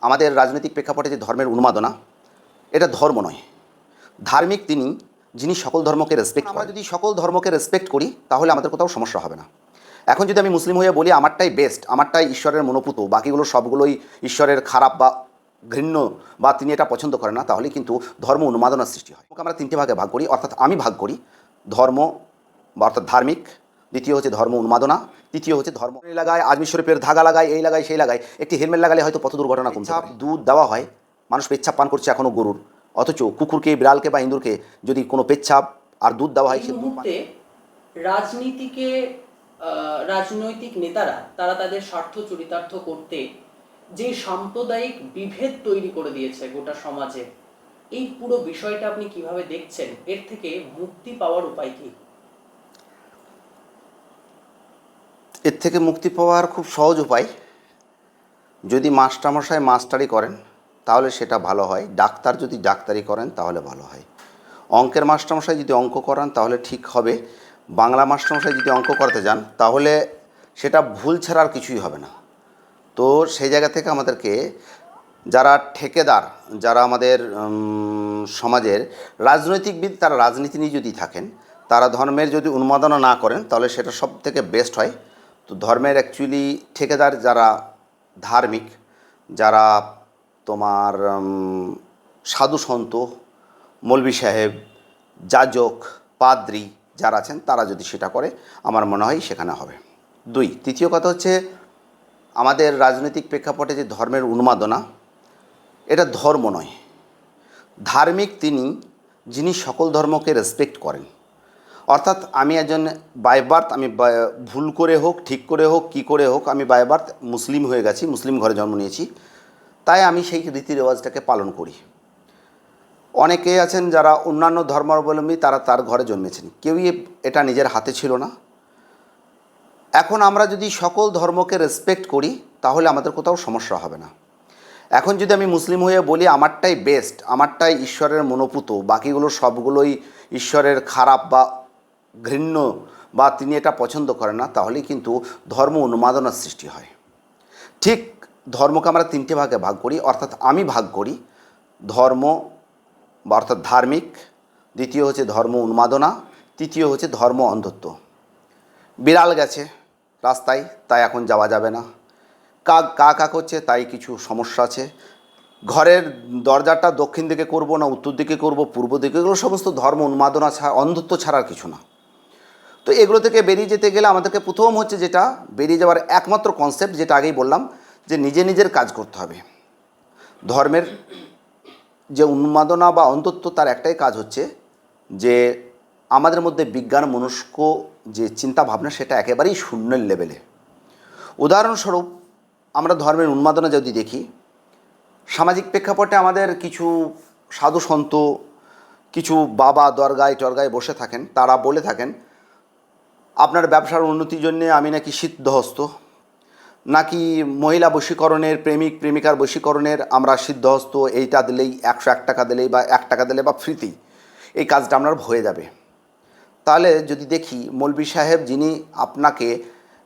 আমাদের রাজনৈতিক প্রেক্ষাপটে যে ধর্মের উন্মাদনা এটা ধর্ম নয়। ধার্মিক তিনি যিনি সকল ধর্মকে রেসপেক্ট আমরা যদি সকল ধর্মকে রেসপেক্ট করি তাহলে আমাদের কোথাও সমস্যা হবে না। এখন যদি আমি মুসলিম হয়ে বলি আমারটাই বেস্ট আমারটাই ঈশ্বরের মনোপুত বাকিগুলো সবগুলোই ঈশ্বরের খারাপ বা ঘৃণ্য বা তিনি এটা পছন্দ করেন না তাহলে কিন্তু ধর্ম উন্মাদনার সৃষ্টি হয়। আমরা তিনটে ভাগে ভাগ করি অর্থাৎ আমি ভাগ করি ধর্ম বা অর্থাৎ ধার্মিক দ্বিতীয় হচ্ছে ধর্ম উন্মাদনা তৃতীয় হচ্ছে ধর্ম লাগায় আজমি শরীফের ধাগা লাগায় এই লাগায় সেই লাগায় একটি হেলমেট লাগালে হয়তো পথ দুর্ঘটনা কমছে দুধ দেওয়া হয় মানুষ পেচ্ছাপ পান করছে এখনও গরুর। অথচ কুকুরকে বিড়ালকে বা ইঁদুরকে যদি কোনো পেচ্ছাপ আর দুধ দেওয়া হয় সে মুহূর্তে রাজনীতিকে আহ, রাজনৈতিক নেতারা তারা তাদের স্বার্থ চরিতার্থ করতে যে সাম্প্রদায়িক বিভেদ তৈরি করে দিয়েছে গোটা সমাজে এই পুরো বিষয়টা আপনি কীভাবে দেখছেন? এর থেকে মুক্তি পাওয়ার উপায় কি? এর থেকে মুক্তি পাওয়ার খুব সহজ উপায়, যদি মাস্টারমশাই মাস্টারি করেন, তাহলে সেটা ভালো হয়। ডাক্তার যদি ডাক্তারি করেন, তাহলে ভালো হয়। অঙ্কের মাস্টারমশাই যদি অঙ্ক করান, তাহলে ঠিক হবে। বাংলা মাস্টারমশাই যদি অঙ্ক করাতে যান, তাহলে সেটা ভুল ছাড়া আর কিছুই হবে না। তো সেই জায়গা থেকে আমাদেরকে যারা ঠেকেদার, যারা আমাদের সমাজের রাজনৈতিকবিদ, তারা রাজনীতি নিয়ে যদি থাকেন, তারা ধর্মের যদি উন্মাদনা না করেন, তাহলে সেটা সব থেকে বেস্ট হয়। তো ধর্মের অ্যাকচুয়ালি ঠেকেদার যারা ধার্মিক, যারা তোমার সাধু সন্ত মৌলবি সাহেব, যাজক, পাদ্রি যারা আছেন, তারা যদি সেটা করে, আমার মনে হয় সেখানে হবে। দুই, তৃতীয় কথা হচ্ছে, আমাদের রাজনৈতিক প্রেক্ষাপটে যে ধর্মের উন্মাদনা, এটা ধর্ম নয়। ধার্মিক তিনি, যিনি সকল ধর্মকে রেসপেক্ট করেন। অর্থাৎ আমি একজন বাইবার্থ আমি ভুল করে হোক, ঠিক করে হোক, কি করে হোক, আমি বাইবার্থ মুসলিম হয়ে গেছি, মুসলিম ঘরে জন্ম নিয়েছি। তাই আমি সেই রীতি রেওয়াজটাকে পালন করি। অনেকে আছেন যারা অন্যান্য ধর্মাবলম্বী, তারা তার ঘরে জন্মেছেন। কেউই এটা নিজের হাতে ছিল না। এখন আমরা যদি সকল ধর্মকে রেসপেক্ট করি, তাহলে আমাদের কোথাও সমস্যা হবে না। এখন যদি আমি মুসলিম হয়ে বলি, আমারটাই বেস্ট আমারটাই ঈশ্বরের মনোপুত, বাকিগুলো সবগুলোই ঈশ্বরের খারাপ বা ঘৃণ্য বা তিনি এটা পছন্দ করেন না, তাহলেই কিন্তু ধর্ম উন্মাদনার সৃষ্টি হয়। ঠিক ধর্মকে আমরা তিনটে ভাগে ভাগ করি, অর্থাৎ আমি ভাগ করি, ধর্ম বা অর্থাৎ ধার্মিক, দ্বিতীয় হচ্ছে ধর্ম উন্মাদনা, তৃতীয় হচ্ছে ধর্ম অন্ধত্ব। বিড়াল গেছে রাস্তায়, তাই এখন যাওয়া যাবে না। কাক কা কাক হচ্ছে, তাই কিছু সমস্যা আছে। ঘরের দরজাটা দক্ষিণ দিকে করব না, উত্তর দিকে করব, পূর্ব দিকে এগুলো সমস্ত ধর্ম উন্মাদনা ছাড়া, অন্ধত্ব ছাড়া কিছু না। তো এগুলো থেকে বেরিয়ে যেতে গেলে আমাদেরকে প্রথম হচ্ছে যেটা বেরিয়ে যাওয়ার একমাত্র কনসেপ্ট যেটা আগেই বললাম, যে নিজে নিজের কাজ করতে হবে। ধর্মের যে উন্মাদনা বা অন্ধত্ব তার একটাই কাজ হচ্ছে যে আমাদের মধ্যে বিজ্ঞান, মনস্ক যে চিন্তা ভাবনা সেটা একেবারেই শূন্যের লেভেলে। উদাহরণস্বরূপ আমরা ধর্মের উন্মাদনা যদি দেখি, সামাজিক প্রেক্ষাপটে আমাদের কিছু সাধু সন্ত, কিছু বাবা দরগায় টরগায় বসে থাকেন, তারা বলে থাকেন আপনার ব্যবসার উন্নতির জন্যে আমি নাকি সিদ্ধহস্ত। নাকি মহিলা বশীকরণের, প্রেমিক, প্রেমিকার বশীকরণের আমরা সিদ্ধহস্ত, এইটা দিলেই একশো এক টাকা দিলেই বা এক টাকা দিলে বা ফ্রিতেই এই কাজটা আপনার হয়ে যাবে। তাহলে যদি দেখি মৌলবি সাহেব যিনি আপনাকে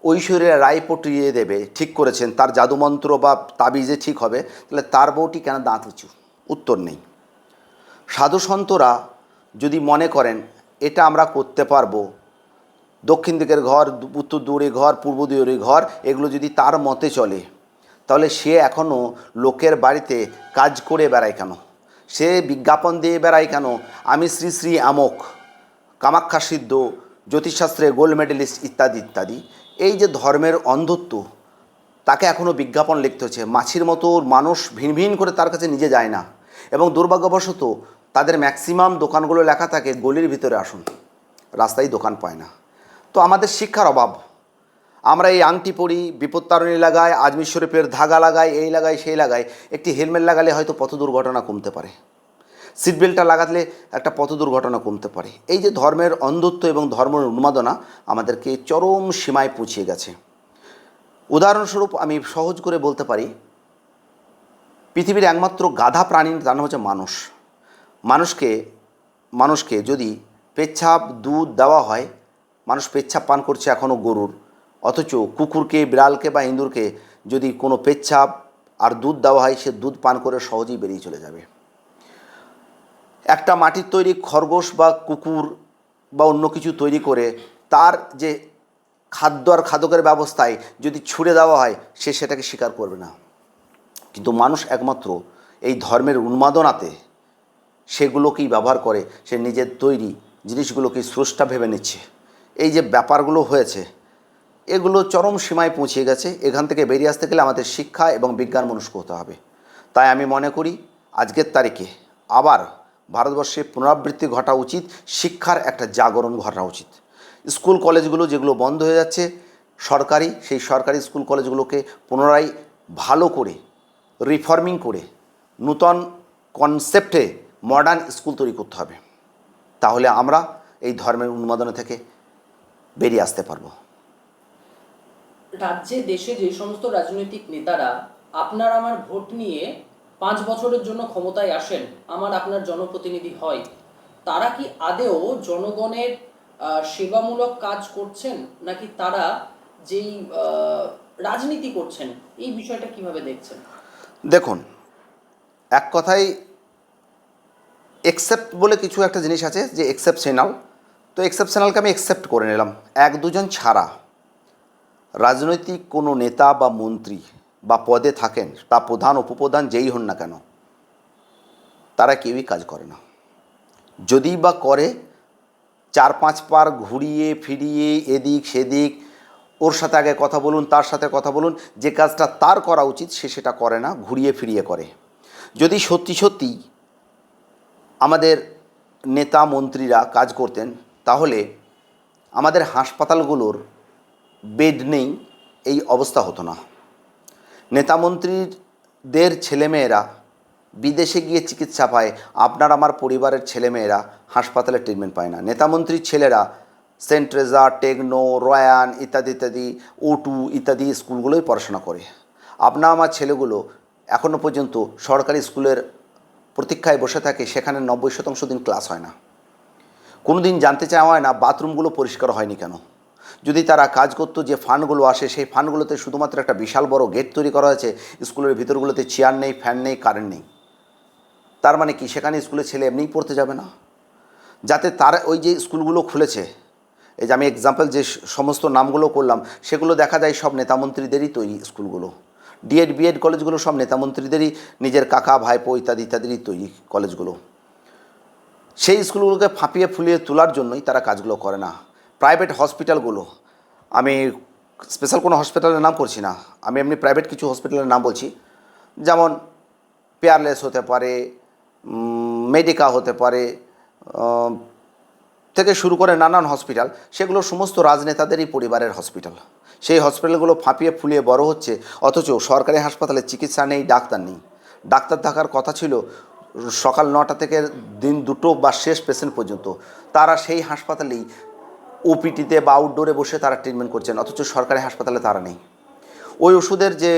ঐশ্বর্যের রায় পটিয়ে দেবে, ঠিক করেছেন, তার জাদুমন্ত্র বা তাবিজে ঠিক হবে, তাহলে তার বউটি কেন দাঁত উঁচু? উত্তর নেই। সাধু সন্তরা যদি মনে করেন, এটা আমরা করতে পারব দক্ষিণ দিকের ঘর, উত্তর দূরে ঘর, পূর্ব দূরে ঘর, এগুলো যদি তার মতে চলে, তাহলে সে এখনও লোকের বাড়িতে কাজ করে বেড়ায় কেন? সে বিজ্ঞাপন দিয়ে বেড়ায় কেন? আমি শ্রী শ্রী আমক, কামাখ্যা সিদ্ধ, জ্যোতিষশাস্ত্রে গোল্ড মেডেলিস্ট ইত্যাদি ইত্যাদি। এই যে ধর্মের অন্ধত্ব, তাকে এখনও বিজ্ঞাপন লিখতে হচ্ছে। মাছির মতো মানুষ ভিন ভিন করে তার কাছে নিজে যায় না। এবং দুর্ভাগ্যবশত তাদের ম্যাক্সিমাম দোকানগুলো লেখা থাকে গলির ভিতরে আসুন। রাস্তায় দোকান পায় না। তো আমাদের শিক্ষার অভাব। আমরা এই আংটি পরি বিপত্তারণী লাগাই, আজমির শরীফের ধাগা লাগাই, এই লাগাই, সেই লাগাই, একটি হেলমেট লাগালে হয়তো পথ দুর্ঘটনা কমতে পারে। সিট বেল্টটা লাগালে একটা পথ দুর্ঘটনা কমতে পারে। এই যে ধর্মের অন্ধত্ব এবং ধর্মের উন্মাদনা আমাদেরকে চরম সীমায় পৌঁছিয়ে গেছে। উদাহরণস্বরূপ আমি সহজ করে বলতে পারি, পৃথিবীর একমাত্র গাধা প্রাণী, তার নাম হচ্ছে মানুষ। মানুষকে মানুষকে যদি পেচ্ছাপ, দুধ দেওয়া হয় মানুষ পেচ্ছাপ পান করছে এখনও গরুর। অথচ কুকুরকে, বিড়ালকে বা ইঁদুরকে যদি কোনো পেচ্ছাপ আর দুধ দেওয়া হয়, সে দুধ পান করে সহজেই বেরিয়ে চলে যাবে। একটা মাটির তৈরি খরগোশ বা কুকুর বা অন্য কিছু তৈরি করে তার যে খাদ্য আর খাদকের ব্যবস্থায় যদি ছুড়ে দেওয়া হয়, সে সেটাকে স্বীকার করবে না। কিন্তু মানুষ একমাত্র এই ধর্মের উন্মাদনাতে সেগুলোকেই ব্যবহার করে, সে নিজের তৈরি জিনিসগুলোকে স্রষ্টা ভেবে নিচ্ছে। এই যে ব্যাপারগুলো হয়েছে, এগুলো চরম সীমায় পৌঁছে গেছে। এখান থেকে বেরিয়ে আসতে গেলে আমাদের শিক্ষা এবং বিজ্ঞান মনস্ক হতে হবে। তাই আমি মনে করি, আজকের তারিখে আবার ভারতবর্ষে পুনরাবৃত্তি ঘটা উচিত, শিক্ষার একটা জাগরণ ঘটা উচিত। স্কুল কলেজগুলো যেগুলো বন্ধ হয়ে যাচ্ছে, সরকারি, সেই সরকারি স্কুল কলেজগুলোকে পুনরায় ভালো করে রিফর্মিং করে, নূতন কনসেপ্টে মডার্ন স্কুল তৈরি করতে হবে। তাহলে আমরা এই ধর্মের উন্মাদনা থেকে বেরিয়ে আসতে পারব। রাজ্যে দেশে যে সমস্ত রাজনৈতিক নেতারা আপনার আমার ভোট নিয়ে পাঁচ বছরের জন্য ক্ষমতায় আসেন আমার আপনার জনপ্রতিনিধি হয় তারা কি আদেও জনগণের সেবামূলক কাজ করছেন? নাকি তারা যেই রাজনীতি করছেন এই বিষয়টা কীভাবে দেখছেন? দেখুন এক কথায় এক্সেপ্ট বলে কিছু একটা জিনিস আছে যে এক্সেপশনাল তো এক্সেপশনালকে আমি অ্যাকসেপ্ট করে নিলাম। এক, দুজন ছাড়া রাজনৈতিক কোনো নেতা বা মন্ত্রী বা পদে থাকেন তা প্রধান, উপপ্রধান যেই হন না কেন, তারা কেউই কাজ করে না। যদি বা করে, চার, পাঁচ পার ঘুরিয়ে, ফিরিয়ে, এদিক, সেদিক, ওর সাথে আগে কথা বলুন, তার সাথে কথা বলুন, যে কাজটা তার করা উচিত, সে সেটা করে না, ঘুরিয়ে, ফিরিয়ে করে। যদি সত্যি সত্যি আমাদের নেতা, মন্ত্রীরা কাজ করতেন তাহলে আমাদের হাসপাতালগুলোর বেড নেই, এই অবস্থা হতো না। নেতা মন্ত্রীদের ছেলেমেয়েরা বিদেশে গিয়ে চিকিৎসা পায়, আপনার আমার পরিবারের ছেলেমেয়েরা হাসপাতালে ট্রিটমেন্ট পায় না। নেতামন্ত্রীর ছেলেরা সেন্ট ট্রেজা টেকনো, রয়ান ইত্যাদি ইত্যাদি, ওটু ইত্যাদি স্কুলগুলোই পড়াশোনা করে। আপনার আমার ছেলেগুলো এখনও পর্যন্ত সরকারি স্কুলের প্রতীক্ষায় বসে থাকে, সেখানে নব্বই শতাংশ দিন ক্লাস হয় না। কোনো দিন জানতে চাওয়া হয় না, বাথরুমগুলো পরিষ্কার হয়নি কেন? যদি তারা কাজ করতো, যে ফান্ডগুলো আসে, সেই ফান্ডগুলোতে শুধুমাত্র একটা বিশাল বড় গেট তৈরি করা হয়েছে, স্কুলের ভিতরগুলোতে চেয়ার নেই, ফ্যান নেই, কারেন্ট নেই। তার মানে কি? সেখানে স্কুলে ছেলে এমনিই পড়তে যাবে না? যাতে তার ওই যে স্কুলগুলো খুলেছে, এই যে আমি এক্সাম্পল যে সমস্ত নামগুলো করলাম, সেগুলো দেখা যায় সব নেতামন্ত্রীদেরই তৈরি স্কুলগুলো। ডিএড বিএড কলেজগুলো সব নেতামন্ত্রীদেরই, নিজের কাকা, ভাইপো ইত্যাদি, ইত্যাদিরই তৈরি কলেজগুলো সেই স্কুলগুলোকে ফাঁপিয়ে ফুলিয়ে তোলার জন্যই তারা কাজগুলো করে না। প্রাইভেট হসপিটালগুলো আমি স্পেশাল কোনো হসপিটালের নাম করছি না। আমি এমনি প্রাইভেট কিছু হসপিটালের নাম বলছি। যেমন পেয়ারলেস হতে পারে মেডিকা হতে পারে থেকে শুরু করে নানান হসপিটাল সেগুলো সমস্ত রাজনেতাদেরই পরিবারের হসপিটাল সেই হসপিটালগুলো ফাঁপিয়ে ফুলিয়ে বড় হচ্ছে, অথচ সরকারি হাসপাতালে চিকিৎসা নেই, ডাক্তার নেই। ডাক্তার থাকার কথা ছিল সকাল নটা থেকে দিন দুটো বা শেষ পেশেন্ট পর্যন্ত, তারা সেই হাসপাতালেই ওপিটিতে বা আউটডোরে বসে তারা ট্রিটমেন্ট করছেন, অথচ সরকারি হাসপাতালে তারা নেই। ওই ওষুধের যে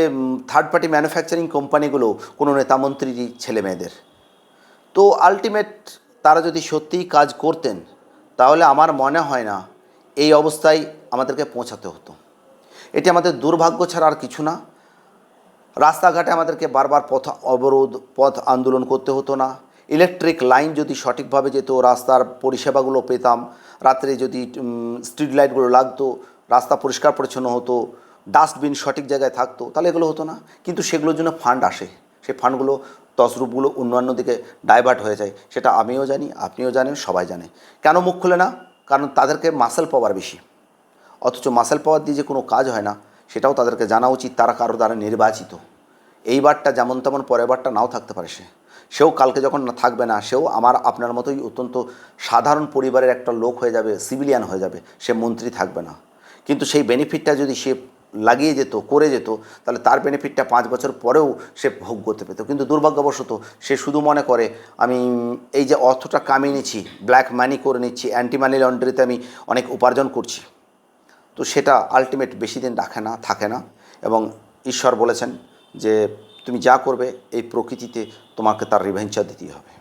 থার্ড পার্টি ম্যানুফ্যাকচারিং কোম্পানিগুলো কোনো নেতামন্ত্রীরই ছেলে মেয়েদের। তো আলটিমেট তারা যদি সত্যিই কাজ করতেন, তাহলে আমার মনে হয় না এই অবস্থায় আমাদেরকে পৌঁছাতে হতো। এটি আমাদের দুর্ভাগ্য ছাড়া আর কিছু না। রাস্তাঘাটে আমাদেরকে বারবার পথ অবরোধ, পথ আন্দোলন করতে হতো না। ইলেকট্রিক লাইন যদি সঠিকভাবে যেত, রাস্তার পরিষেবাগুলো পেতাম, রাত্রে যদি স্ট্রিট লাইটগুলো লাগতো, রাস্তা পরিষ্কার পরিচ্ছন্ন হতো, ডাস্টবিন সঠিক জায়গায় থাকতো, তাহলে এগুলো হতো না। কিন্তু সেগুলোর জন্য ফান্ড আসে। সেই ফান্ডগুলো তসরূপগুলো অন্যান্য দিকে ডাইভার্ট হয়ে যায়। সেটা আমিও জানি, আপনিও জানেন, সবাই জানে। কেন মুখ খুলে না? কারণ তাদেরকে মাসেল পাওয়ার বেশি। অথচ মাসেল পাওয়ার দিয়ে যে কোনো কাজ হয় না। সেটাও তাদেরকে জানা উচিত তারা কারও দ্বারা নির্বাচিত। এইবারটা যেমন তেমন পরের বারটা নাও থাকতে পারে সে। সেও কালকে যখন না থাকবে না, সেও আমার আপনার মতোই অত্যন্ত সাধারণ পরিবারের একটা লোক হয়ে যাবে সিভিলিয়ান হয়ে যাবে, সে মন্ত্রী থাকবে না। কিন্তু সেই বেনিফিটটা যদি সে লাগিয়ে যেত, করে যেত, তাহলে তার বেনিফিটটা পাঁচ বছর পরেও সে ভোগ করতে পেত। কিন্তু দুর্ভাগ্যবশত সে শুধু মনে করে, আমি এই যে অর্থটা কামিয়ে নিচ্ছি ব্ল্যাক মানি করে নিচ্ছি অ্যান্টি মানি লন্ডারিতে আমি অনেক উপার্জন করছি। তো সেটা আলটিমেট বেশি দিন রাখে না, থাকে না। এবং ঈশ্বর বলেছেন যে, তুমি যা করবে, এই প্রকৃতিতে তোমাকে তার রিভেঞ্চার দিতেই হবে।